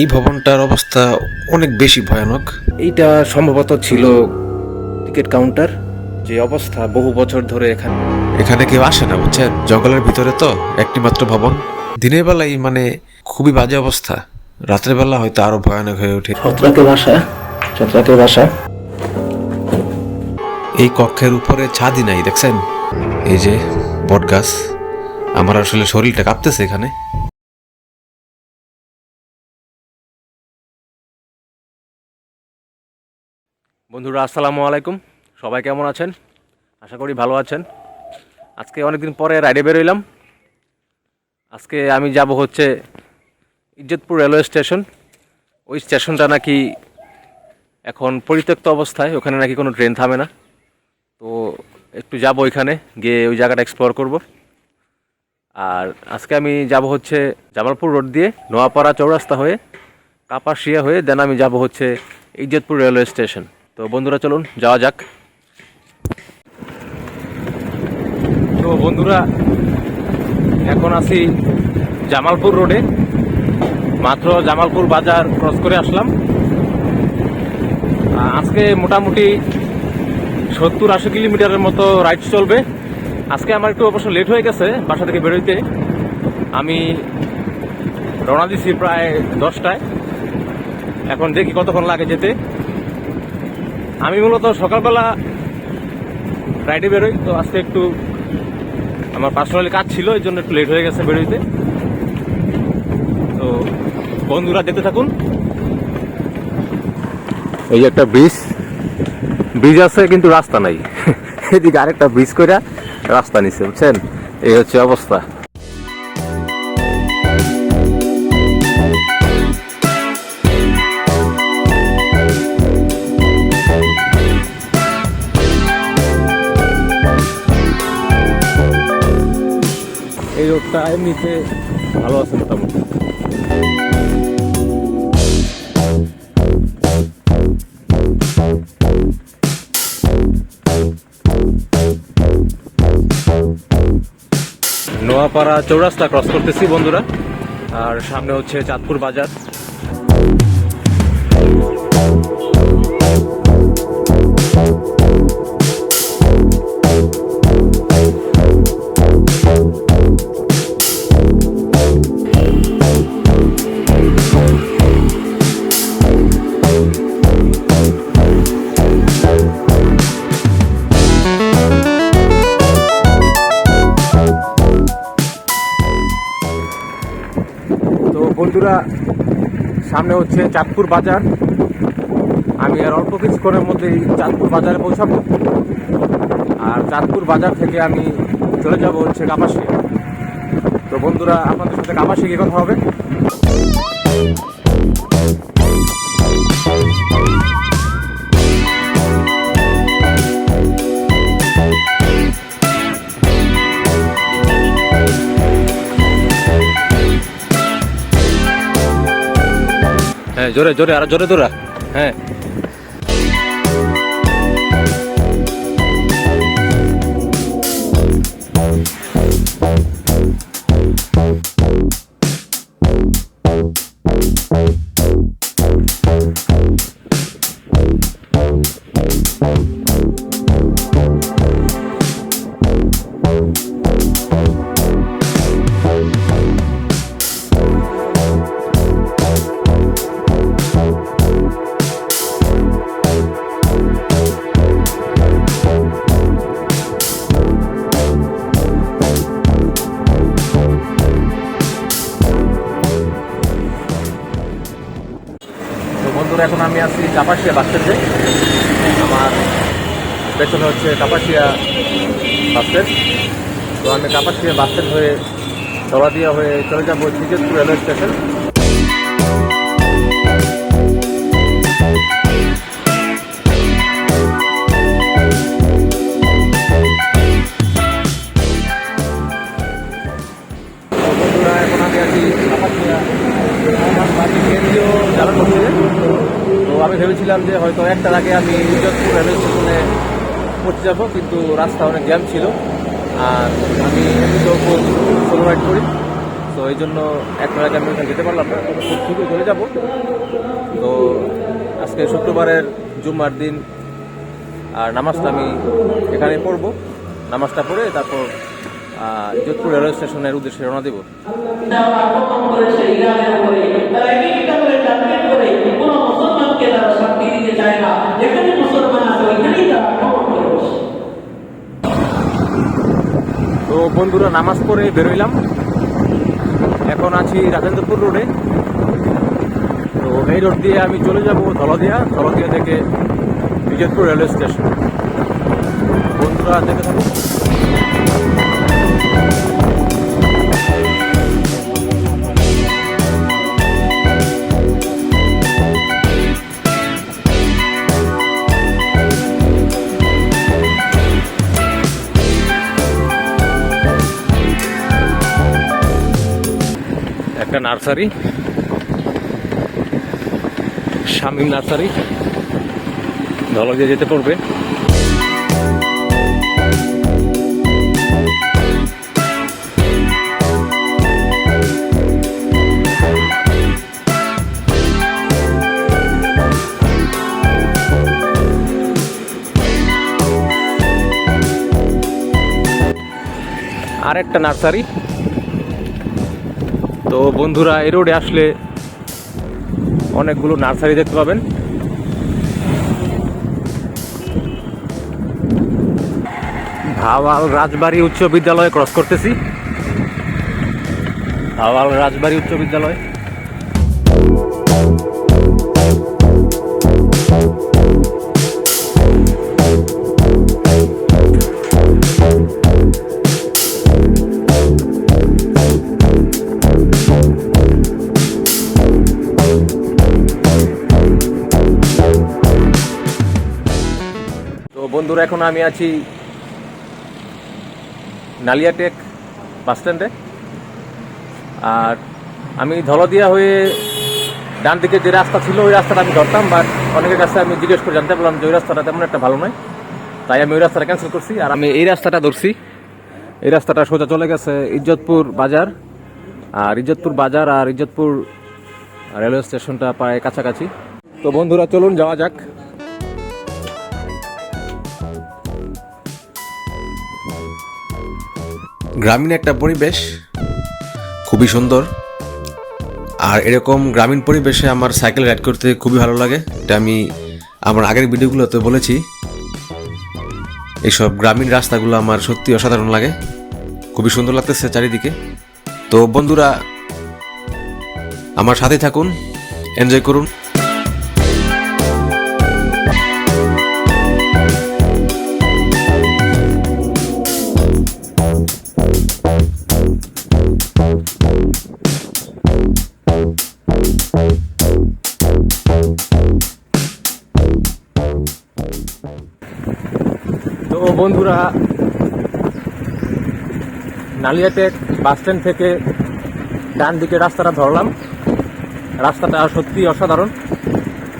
এই ভবনটার অবস্থা অনেক বেশি ভয়ানক। এইটা সম্ভবত ছিল টিকিট কাউন্টার যে অবস্থা বহু বছর ধরে এখানে। এখানে কেউ আসে না বুঝছেন? জঙ্গলের ভিতরে তো একটি মাত্র ভবন। দিনের বেলায় মানে খুবই বাজে অবস্থা। রাত্রের বেলা হয়তো আরও ভয়ানক হয়ে ওঠে। ছত্রাকের বাসা ছত্রাকের বাসা। এই কক্ষের উপরে ছাদই নাই দেখছেন? এই যে বটগাছ। আমার আসলে শরীরটা কাঁপতেছে এখানে। বন্ধুরা, আসসালামু আলাইকুম। সবাই কেমন আছেন? আশা করি ভালো আছেন। আজকে অনেকদিন পরে রাইডে বেরোইলাম। আজকে আমি যাব হচ্ছে ইজ্জতপুর রেলওয়ে স্টেশন। ওই স্টেশনটা নাকি এখন পরিত্যক্ত অবস্থায়, ওখানে নাকি কোনো ট্রেন থামে না। তো একটু যাব ওইখানে, গিয়ে ওই জায়গাটা এক্সপ্লোর করব। আর আজকে আমি যাব হচ্ছে জামালপুর রোড দিয়ে, নোয়াপাড়া চৌরাস্তা হয়ে, কাপাসিয়া হয়ে দেন আমি যাব হচ্ছে ইজ্জতপুর রেলওয়ে স্টেশন। তো বন্ধুরা চলুন, যাওয়া যাক। তো বন্ধুরা, এখন আছি জামালপুর রোডে। মাত্র জামালপুর বাজার ক্রস করে আসলাম। আজকে মোটামুটি সত্তর আশি কিলোমিটারের মতো রাইড চলবে। আজকে আমার একটু অবশ্য লেট হয়ে গেছে, বাসা থেকে বেরোইতে। আমি রওনা দিছি প্রায় দশটায়। এখন দেখি কতক্ষণ লাগে যেতে। আমি মূলত সকালবেলা রাইডে বেরোই, তো আজকে একটু আমার পার্সোনালি কাজ ছিল, এই জন্য একটু লেট হয়ে গেছে বেরোইতে। তো বন্ধুরা যেতে থাকুন। এই যে একটা ব্রিজ ব্রিজ আছে কিন্তু রাস্তা নাই। এদিকে আরেকটা ব্রিজ করে রাস্তা নিচ্ছে বুঝছেন? এই হচ্ছে অবস্থা। রোডটা এমনিতে ভালো আছে মোটামুটি। নোয়াপাড়া চৌরাস্তা ক্রস করতেছি বন্ধুরা। আর সামনে হচ্ছে চাঁদপুর বাজার। বন্ধুরা, সামনে হচ্ছে চাঁদপুর বাজার। আমি আর অল্প কিছুক্ষণের মধ্যেই চাঁদপুর বাজারে পৌঁছাবো। আর চাঁদপুর বাজার থেকে আমি চলে যাব হচ্ছে কাপাসি তো বন্ধুরা, আপনাদের সাথে কাপাসি গিয়ে কথা হবে। জোরে জোরে আর জোরে জোরে হ্যাঁ। কাপাসিয়া বাস স্ট্যান্ডে আমার পেছনে হচ্ছে কাপাসিয়া বাস স্ট্যান্ড তো আমি কাপাসিয়া বাস স্ট্যান্ড হয়ে দলাদিয়া হয়ে চলে যাব চিকেতপুর রেলওয়ে স্টেশন। ভেবেছিলাম যে হয়তো একটার আগে আমি ইজতপুর রেলওয়ে স্টেশনে পৌঁছে যাব, কিন্তু রাস্তা অনেক জ্যাম ছিল। আর আমি সোলো রাইড করি। তো এই জন্য এখন আগে আমি ওখানে যেতে পারলাম না খুব শীঘ্রই চলে যাব। তো আজকে শুক্রবারের জুম্মার দিন, আর নামাজটা আমি এখানে পড়ব। নামাজটা পড়ে তারপর যোধপুর রেলওয়ে স্টেশনের উদ্দেশ্যে রওনা দেবো। তারা শান্তি দিতে চায় না যেখানে মুসলমান আছে ওইখানেই তারা করে বসে তো বন্ধুরা, নামাজ পড়ে বেরোইলাম। এখন আছি রাজেন্দ্রপুর রোডে। তো এই রোড দিয়ে আমি চলে যাব ধলদিয়া। ধলদিয়া থেকে বিজয়পুর রেলওয়ে স্টেশন। বন্ধুরা দেখে থাকুন। নার্সারি শামিম নার্সারি ধলদিয়া যেতে পড়বে। আর একটা নার্সারি তো বন্ধুরা এই রোডে আসলে অনেকগুলো নার্সারি দেখতে পাবেন। ভাওয়াল রাজবাড়ি উচ্চ বিদ্যালয়ে ক্রস করতেছি। ভাওয়াল রাজবাড়ি উচ্চ বিদ্যালয়। তো বন্ধুরা, এখন আমি আছি নালিয়াটেক বাস স্ট্যান্ডে। আর আমি ধলদিয়া হয়ে ডান দিকে যে রাস্তা ছিল, ওই রাস্তাটা আমি ধরতাম বাট অনেকের কাছে আমি জিজ্ঞেস করে জানতে পারলাম যে ওই রাস্তাটা তেমন একটা ভালো নয়। তাই আমি ওই রাস্তাটা ক্যান্সেল করছি, আর আমি এই রাস্তাটা ধরছি। এই রাস্তাটা সোজা চলে গেছে ইজ্জতপুর বাজার। আর ইজ্জতপুর বাজার আর ইজ্জতপুর রেলওয়ে স্টেশনটা প্রায় কাছাকাছি। তো বন্ধুরা, চলুন যাওয়া যাক। গ্রামীণ একটা পরিবেশ খুবই সুন্দর। আর এরকম গ্রামীণ পরিবেশে আমার সাইকেল রাইড করতে খুবই ভালো লাগে। এটা আমি আমার আগের ভিডিওগুলোতে বলেছি। এইসব গ্রামীণ রাস্তাগুলো আমার সত্যি অসাধারণ লাগে। খুবই সুন্দর লাগতেছে চারিদিকে। তো বন্ধুরা, আমার সাথে থাকুন এনজয় করুন। বন্ধুরা নালিয়াটেক বাস স্ট্যান্ড থেকে ডান দিকে রাস্তাটা ধরলাম। রাস্তাটা সত্যি অসাধারণ।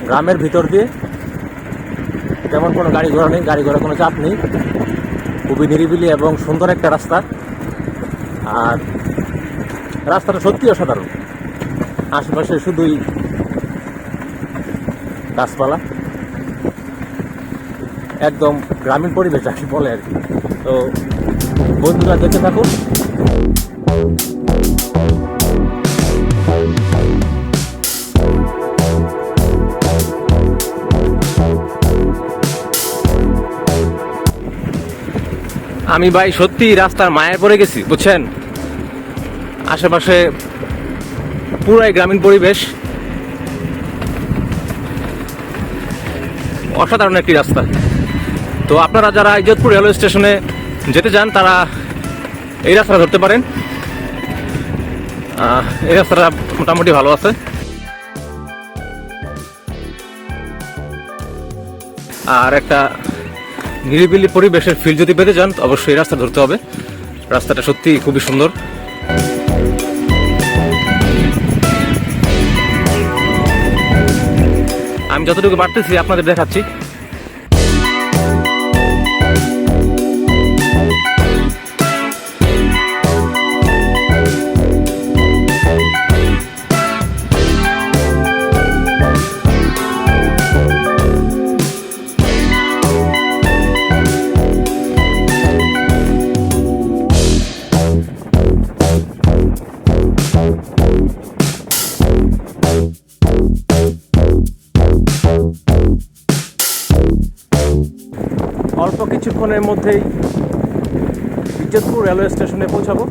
গ্রামের ভিতর দিয়ে তেমন কোনো গাড়ি ঘোড়া নেই, গাড়ি ঘোড়া কোনো চাপ নেই। খুবই নিরিবিলি এবং সুন্দর একটা রাস্তা। আর রাস্তাটা সত্যি অসাধারণ। আশেপাশে শুধুই গাছপালা। একদম গ্রামীণ পরিবেশ, যাকে বলে আর কি। তো বন্ধুরা, দেখতে থাকুন। আমি ভাই সত্যি রাস্তার মায়ের পড়ে গেছি, বুঝছেন? আশেপাশে পুরাই গ্রামীণ পরিবেশ। অসাধারণ একটি রাস্তা। তো আপনারা যারা ইজতপুর রেলওয়ে স্টেশনে যেতে চান তারা এই রাস্তাটা ধরতে পারেন। এই রাস্তাটা মোটামুটি ভালো আছে। আর একটা নিরিবিলি পরিবেশের ফিল যদি পেতে তো অবশ্যই এই রাস্তা ধরতে হবে। রাস্তাটা সত্যি খুবই সুন্দর। আমি যতটুকু পারতেছি, আপনাদের দেখাচ্ছি। রেলওয়ে স্টেশনে পৌঁছাবো।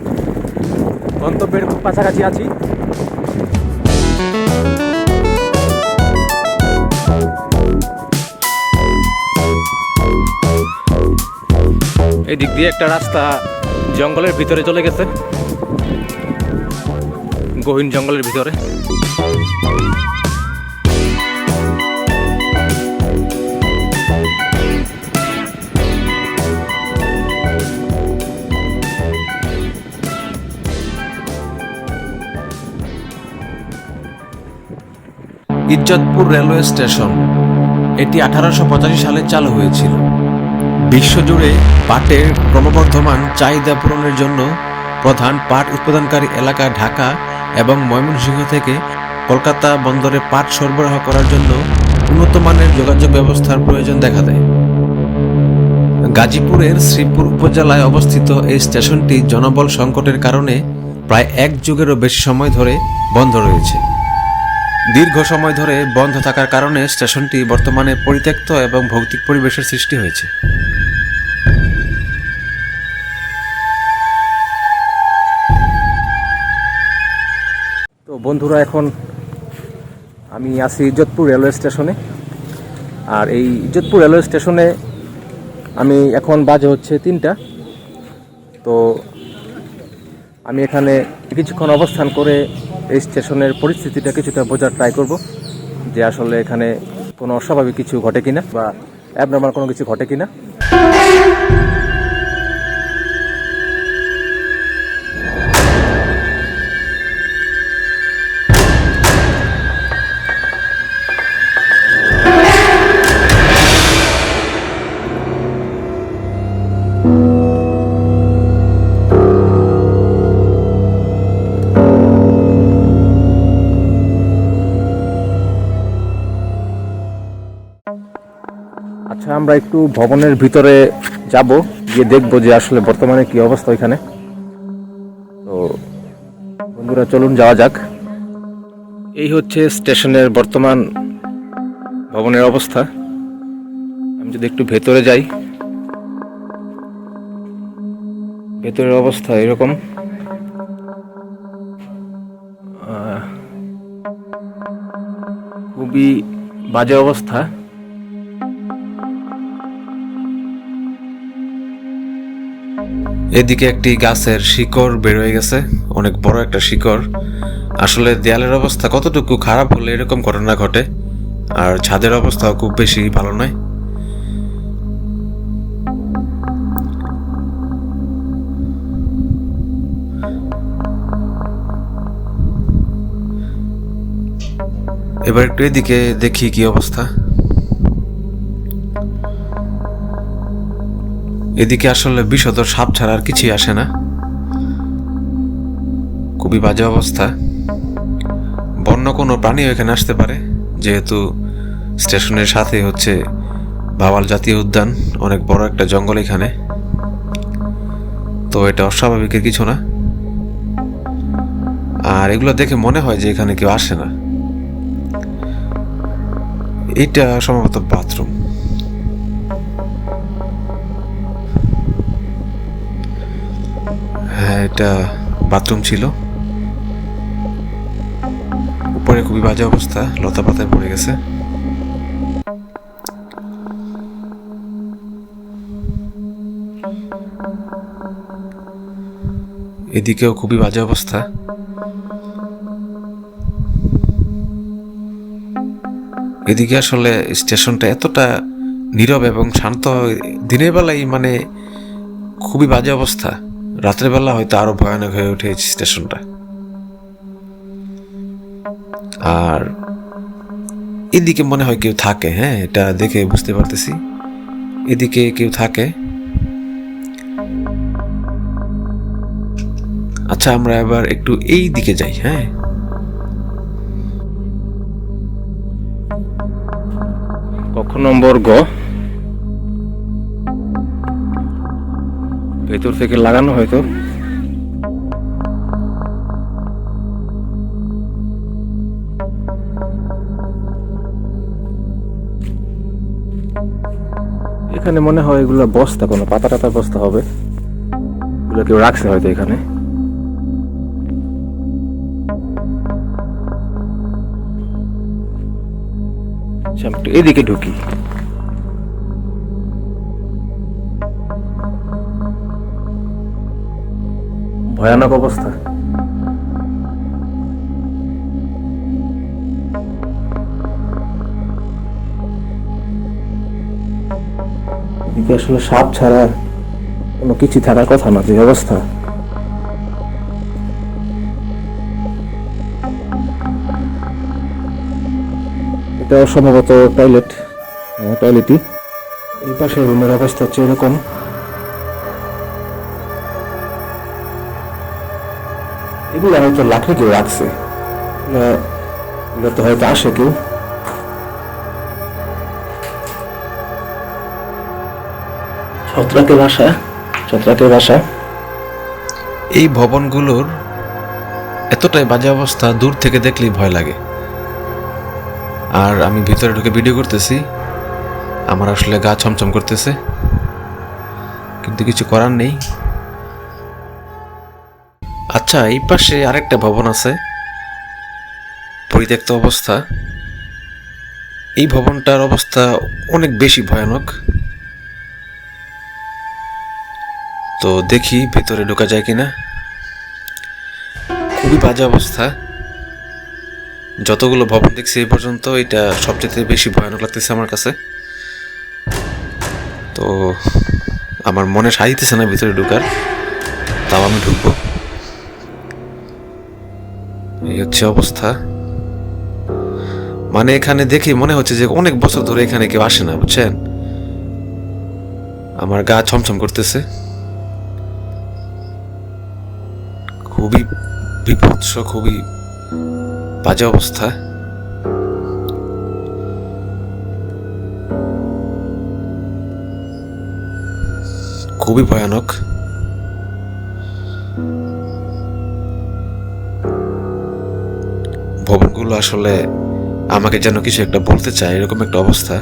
গন্তব্যের খুব কাছাকাছি আছি। এই দিক দিয়ে একটা রাস্তা জঙ্গলের ভিতরে চলে গেছে। গহীন জঙ্গলের ভিতরে। Izzatpur railway station. এটি আঠারোশো পঁচাশি সালে চালু হয়েছিল। বিশ্বজুড়ে পাটের ক্রমবর্ধমান চাহিদা পূরণের জন্য প্রধান পাট উৎপাদনকারী এলাকা ঢাকা এবং ময়মনসিংহ থেকে কলকাতা বন্দরে পাট সরবরাহ করার জন্য উন্নত মানের যোগাযোগ ব্যবস্থার প্রয়োজন দেখা দেয়। গাজীপুরের শ্রীপুর উপজেলায় অবস্থিত এই স্টেশনটি জনবল সংকটের কারণে প্রায় এক যুগেরও বেশি সময় ধরে বন্ধ রয়েছে। দীর্ঘ সময় ধরে বন্ধ থাকার কারণে স্টেশনটি বর্তমানে পরিত্যক্ত এবং ভৌতিক পরিবেশের সৃষ্টি হয়েছে। তো বন্ধুরা, এখন আমি আছি ইজ্জতপুর রেলওয়ে স্টেশনে। আর এই ইজ্জতপুর রেলওয়ে স্টেশনে আমি এখন বাজে হচ্ছে তিনটা। তো আমি এখানে কিছুক্ষণ অবস্থান করে স্টেশনের পরিস্থিতিটা কিছুটা বোঝার ট্রাই করব যে আসলে এখানে কোনো অস্বাভাবিক কিছু ঘটে কিনা বা অ্যাবনর্মাল কোনো কিছু ঘটে কিনা। আমরা একটু ভবনের ভিতরে যাব, গিয়ে দেখব যে আসলে বর্তমানে কি অবস্থা এখানে তো বন্ধুরা, চলুন যাওয়া যাক। এই হচ্ছে স্টেশনের বর্তমান ভবনের অবস্থা। আমি যদি একটু ভেতরে যাই। ভেতরের অবস্থা এরকম। খুবই বাজে অবস্থা। এদিকে একটি গাছের শিকড় বেরোয় গেছে, অনেক বড় একটা শিকড়। আসলে দেয়ালের অবস্থা কতটুকু খারাপ হলে এরকম ঘটনা ঘটে? আর ছাদের অবস্থাও খুব বেশি ভালো নয়। এবার একটু এদিকে দেখি কি অবস্থা। এদিকে আসলে বিশত সাপ ছাড়া আর কিছুই আসে না। খুবই বাজে অবস্থা। বন্য কোনো প্রাণীও এখানে আসতে পারে, যেহেতু স্টেশনের সাথে হচ্ছে ভাওয়াল জাতীয় উদ্যান, অনেক বড় একটা জঙ্গল এখানে। তো এটা অস্বাভাবিকের কিছু না। আর এগুলো দেখে মনে হয় যে এখানে কেউ আসে না। এটা সম্ভবত বাথরুম। এটা বাথরুম ছিল। উপরে খুবই বাজে অবস্থা, লতা পাতায় পড়ে গেছে। এদিকেও খুবই বাজে অবস্থা। এদিকে আসলে স্টেশনটা এতটা নীরব এবং শান্ত, দিনের বেলায় মানে খুবই বাজে অবস্থা। রাতের বেলা হয়তো আরও ভয়ানক হয়ে ওঠে স্টেশনটা। আর এদিকে মনে হয় কেউ থাকে হ্যাঁ এটা দেখে বুঝতে পারতেছি। এদিকে কেউ থাকে। আচ্ছা আমরা এবার একটু এই দিকে যাই হ্যাঁ। কক্ষ নম্বর গ? ভেতর থেকে লাগানো হয়তো। এখানে মনে হয় এগুলো বস্তা কোনো পাতা টাতা বস্তা হবে। এগুলো কেউ রাখছে হয়তো এখানে। আচ্ছা, এদিকে ঢুকি। ভয়ানক অবস্থা। আসলে সাপ ছাড়া কোনো কিছু থাকার কথা না, যে অবস্থা। এটা সম্ভবত টয়লেট টয়লেটই এই পাশে রুমের অবস্থা হচ্ছে এরকম। এগুলো হয়তো লাকড়ি কেউ রাখছে। তো হয়তো আসে কেউ। ছত্রাকের বাসা ছত্রাকের বাসা এই ভবনগুলোর এতটাই বাজে অবস্থা, দূর থেকে দেখলেই ভয় লাগে। আর আমি ভিতরে ঢুকে ভিডিও করতেছি। আমার আসলে গা ছমছম করতেছে। কিন্তু কিছু করার নেই। আচ্ছা এই পাশে আরেকটা ভবন আছে। পরিত্যক্ত অবস্থা। এই ভবনটার অবস্থা অনেক বেশি ভয়ানক। তো দেখি ভেতরে ঢোকা যায় কিনা। খুবই বাজে অবস্থা। যতগুলো ভবন দেখছি এই পর্যন্ত, এটা সবচেয়ে বেশি ভয়ানক লাগতেছে আমার কাছে। তো আমার মনে সাহিতেছে না ভিতরে ঢুকার। তাও আমি ঢুকবো। এই হচ্ছে অবস্থা। মানে এখানে দেখি মনে হচ্ছে যে অনেক বছর ধরে এখানে কেউ আসে না, বুঝছেন? আমার গা ছমছম করতেছে। খুবই বিভৎস, খুবই বাজে অবস্থা। খুবই ভয়ানক। ভবনগুলো আসলে আমাকে যেন কিছু একটা বলতে চায়, এরকম একটা অবস্থা।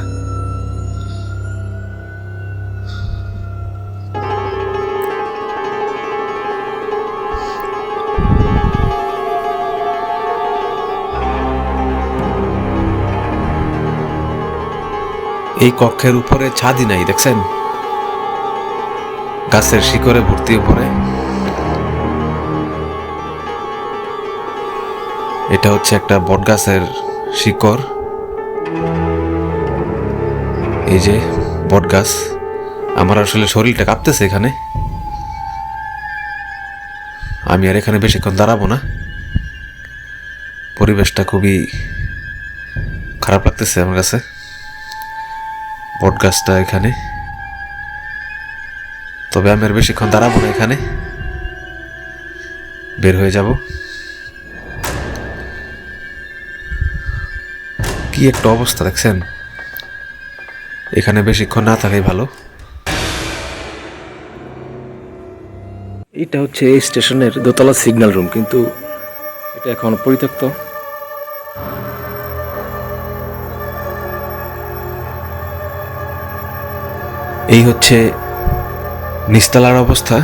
এই কক্ষের উপরে ছাদই নাই, দেখছেন? গাছের শিকড়ে ভর্তি উপরে এটা হচ্ছে একটা বট গাছের শিকড়। এই যে বট গাছ আমার আসলে শরীরটা কাঁপতেছে এখানে। আমি আর এখানে বেশিক্ষণ দাঁড়াবো না। পরিবেশটা খুবই খারাপ লাগতেছে আমার কাছে। বট গাছটা এখানে। তবে আমি আর বেশিক্ষণ দাঁড়াবো না এখানে। বের হয়ে যাব। কি একটা অবস্থা দেখছেন? এখানে বেশিক্ষণ না থাকাই ভালো। এটা হচ্ছে এই স্টেশনের দোতলা সিগন্যাল রুম কিন্তু এটা এখন পরিত্যক্ত। এই হচ্ছে নিস্তালার অবস্থা।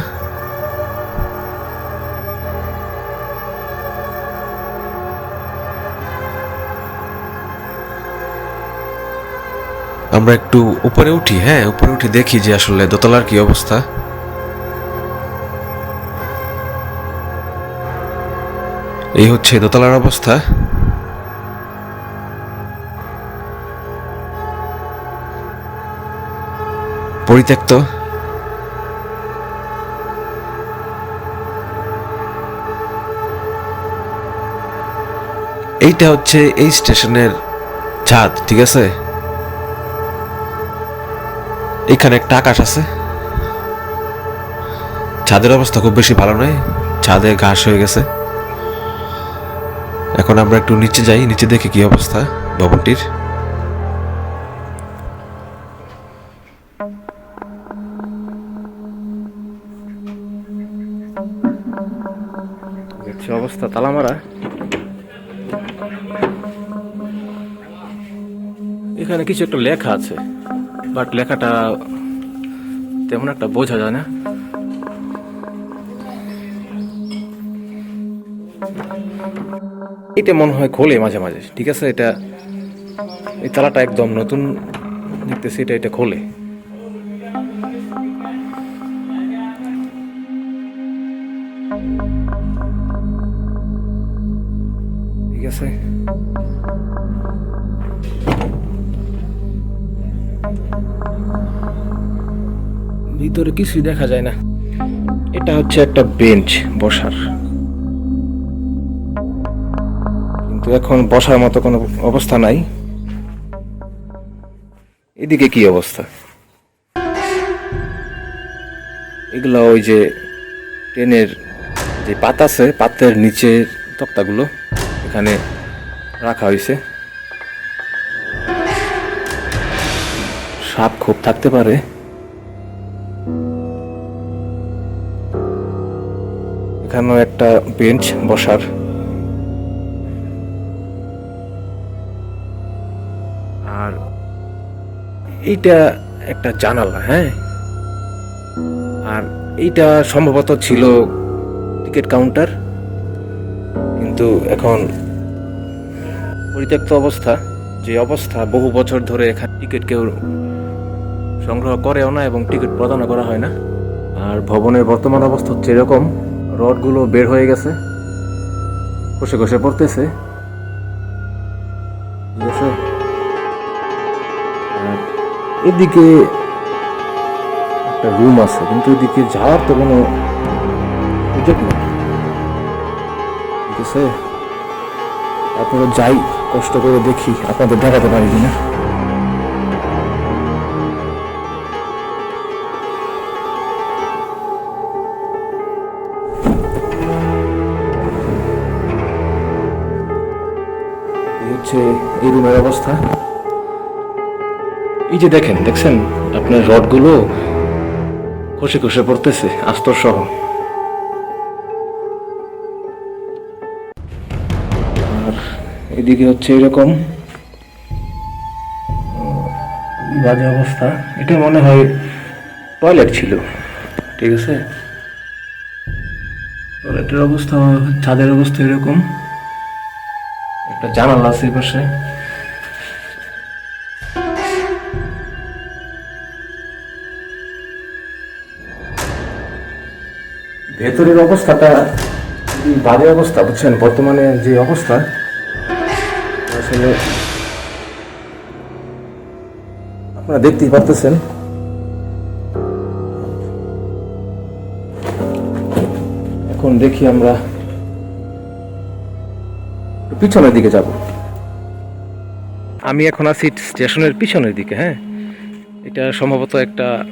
আমরা একটু উপরে উঠি হ্যাঁ? উপরে উঠি দেখি যে আসলে দোতলার কি অবস্থা। এই হচ্ছে দোতলার অবস্থা। পরিত্যক্ত। এইটা হচ্ছে এই স্টেশনের ছাদ, ঠিক আছে? এখানে একটা আকাশ আছে। ছাদের অবস্থা খুব বেশি ভালো নয়, ছাদে ঘাস হয়ে গেছে। এখন আমরা একটু নিচে যাই, নিচে দেখি কি অবস্থা ভবনটির। অবস্থা তালা মারা এখানে কিছু একটা লেখা আছে। বাট লেখাটা তেমন একটা বোঝা যায় না। এটা মনে হয় খোলে মাঝে মাঝে, ঠিক আছে? এটা, এই তালাটা একদম নতুন দেখতেছি, এটা এটা খোলে। ভিতরে কিছুই দেখা যায় না। এটা হচ্ছে একটা বেঞ্চ বসার। কিন্তু এখন বসার মতো কোনো অবস্থা নাই। এদিকে কি অবস্থা? এগুলো ওই যে ট্রেনের যে পাত আছে, পাতের নিচে তক্তাগুলো এখানে রাখা হয়েছে সাপ খুব থাকতে পারে। এখানেও একটা বেঞ্চ বসার। আর এইটা একটা জানালা হ্যাঁ? আর এইটা সম্ভবত ছিল টিকিট কাউন্টার, কিন্তু এখন পরিত্যক্ত অবস্থা, যে অবস্থা বহু বছর ধরে এখানে টিকিট কেউ সংগ্রহ করেও না এবং টিকিট প্রদান করা হয় না। আর ভবনের বর্তমান অবস্থা হচ্ছে এরকম রডগুলো বের হয়ে গেছে। খসে খসে পড়তেছে। আছে এদিকে একটা রুম আছে, কিন্তু এদিকে যাওয়ার তো কোনো সুযোগ নেই। ঠিক আছে? আপনারা যাই, কষ্ট করে দেখি, আপনাদের দেখাতে পারি কিনা। হচ্ছে এই রুমের অবস্থা। এই যে দেখেন, দেখছেন? আপনার রডগুলো খসে খসে পড়তেছে, আস্তর সহ। আর এদিকে হচ্ছে এরকম। বাজে অবস্থা। এটা মনে হয় টয়লেট ছিল, ঠিক আছে? টয়লেটের অবস্থা ছাদের অবস্থা এরকম। একটা জানালা আছে পাশে। ভেতরের অবস্থাটা বাজে অবস্থা, বুঝছেন? বর্তমানে যে অবস্থা, আসলে আপনারা দেখতেই পারতেছেন। এখন দেখি আমরা পিছনের দিকে যাব। আমি এখন আছি স্টেশনের পিছনের দিকে হ্যাঁ? এটা সম্ভবত একটা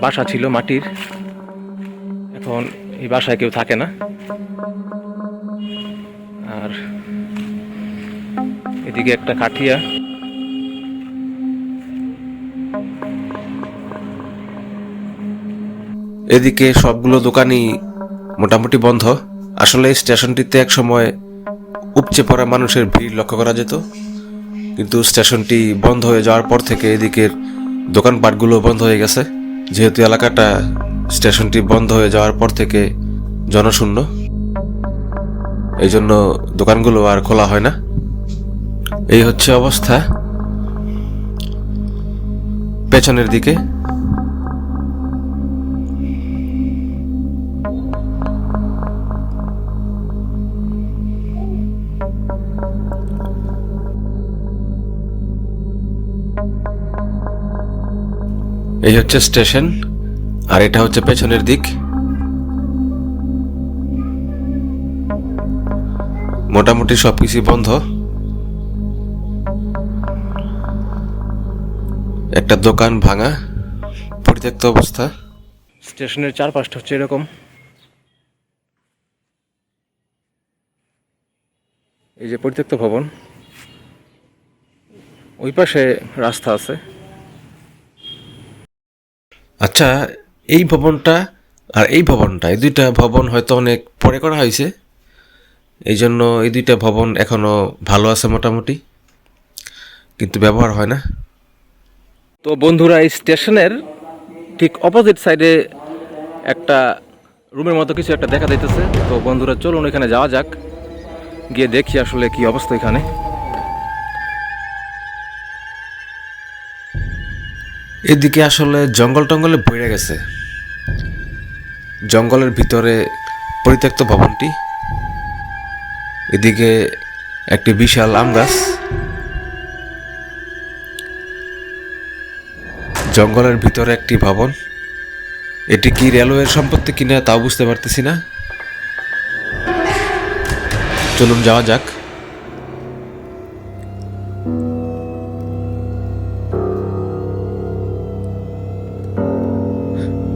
বাসা ছিল মাটির। এখন এই বাসায় কেউ থাকে না। আর এদিকে একটা কাঠিয়া। এদিকে সবগুলো দোকানই মোটামুটি বন্ধ। আসলে স্টেশনটিতে এক সময় উপচে পড়া মানুষের ভিড় লক্ষ্য করা যেত। কিন্তু স্টেশনটি বন্ধ হয়ে যাওয়ার পর থেকে এদিকের দোকানপাটগুলো বন্ধ হয়ে গেছে। যেহেতু এলাকাটা স্টেশনটি বন্ধ হয়ে যাওয়ার পর থেকে জনশূন্য এই জন্য দোকানগুলো আর খোলা হয় না। এই হচ্ছে অবস্থা। পেছনের দিকে এই হচ্ছে স্টেশন, আর এটা হচ্ছে পেছনের দিক। মোটামুটি সবকিছু বন্ধ। একটা দোকান ভাঙা, পরিত্যক্ত অবস্থা। স্টেশনের চারপাশটা হচ্ছে এরকম। এই যে পরিত্যক্ত ভবন, ওই পাশে রাস্তা আছে। আচ্ছা এই ভবনটা আর এই ভবনটা, এই দুইটা ভবন হয়তো অনেক পরে করা হয়েছে। এই জন্য এই দুইটা ভবন এখনও ভালো আছে মোটামুটি, কিন্তু ব্যবহার হয় না। তো বন্ধুরা, এই স্টেশনের ঠিক অপোজিট সাইডে একটা রুমের মতো কিছু একটা দেখা যাইতেছে। তো বন্ধুরা, চলুন এখানে যাওয়া যাক, গিয়ে দেখি আসলে কি অবস্থা এখানে। এদিকে আসলে জঙ্গল টঙ্গলে বইরে গেছে। জঙ্গলের ভিতরে পরিত্যক্ত ভবনটি, এদিকে একটি বিশাল আম গাছ। জঙ্গলের ভিতরে একটি ভবন। এটি কি রেলওয়ের সম্পত্তি কিনা তাও বুঝতে পারতেছি না। চলুন যাওয়া যাক।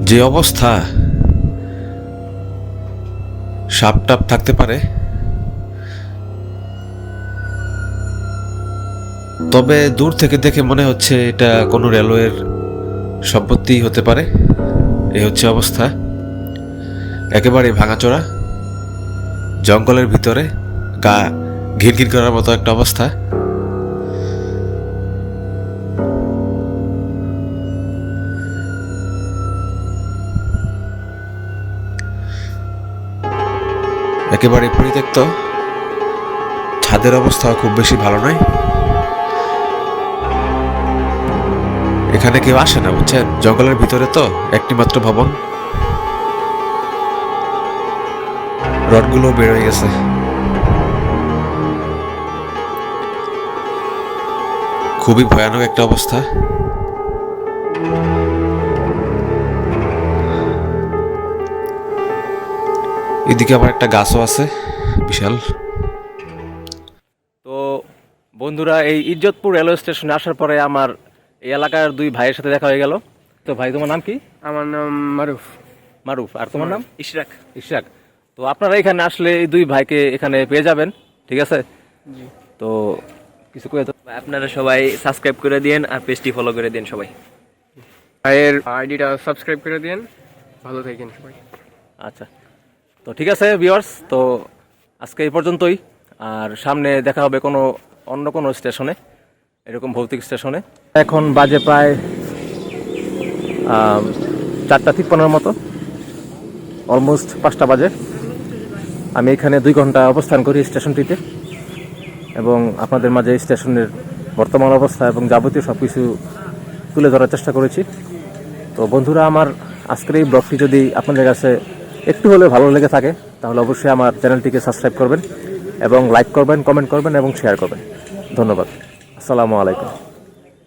যে অবস্থা সাপ টাপ থাকতে পারে, তবে দূর থেকে দেখে মনে হচ্ছে এটা কোনো রেলওয়ের সম্পত্তি হতে পারে। এ হচ্ছে অবস্থা। একেবারে ভাঙাচোরা, জঙ্গলের ভিতরে গা ঘির ঘির করার মতো একটা অবস্থা। একেবারে পরিত্যক্ত। ছাদের অবস্থা খুব বেশি ভালো নয়। এখানে কেউ আসে না, বুঝছেন? জঙ্গলের ভিতরে তো একটি মাত্র ভবন। রডগুলো হয়ে গেছে। খুবই ভয়ানক একটা অবস্থা। এদিকে আবার একটা গাছও আছে বিশাল। তো বন্ধুরা এই ইজ্জতপুর রেলওয়ে স্টেশনে আসার পরে আমার এই এলাকার দুই ভাইয়ের সাথে দেখা হয়ে গেল। তো ভাই তোমার নাম কি? আমার নাম মারুফ। মারুফ। আর তোমার নাম? ইশরাক। ইশরাক। তো আপনারা এখানে আসলে এই দুই ভাইকে এখানে পেয়ে যাবেন ঠিক আছে? তো কিছু করে আপনারা সবাই সাবস্ক্রাইব করে দিন আর পেজটি ফলো করে দিন সবাই। ভাইয়ের আইডিটা সাবস্ক্রাইব করে দিন ভালো থাকেন সবাই। আচ্ছা। তো ঠিক আছে ভিউয়ার্স তো আজকে এই পর্যন্তই। আর সামনে দেখা হবে কোনো অন্য কোনো স্টেশনে, এরকম ভৌতিক স্টেশনে। এখন বাজে প্রায় চারটা তিপ্পান্নর মতো অলমোস্ট পাঁচটা বাজে। আমি এখানে দুই ঘণ্টা অবস্থান করি স্টেশনটিতে, এবং আপনাদের মাঝে স্টেশনের বর্তমান অবস্থা এবং যাবতীয় সব কিছু তুলে ধরার চেষ্টা করেছি। তো বন্ধুরা, আমার আজকের এই ব্লগটি যদি আপনাদের কাছে একটু হলে ভালো লেগে থাকে, তাহলে অবশ্যই আমার চ্যানেলটিকে সাবস্ক্রাইব করবেন এবং লাইক করবেন কমেন্ট করবেন এবং শেয়ার করবেন। ধন্যবাদ। আসসালামু আলাইকুম।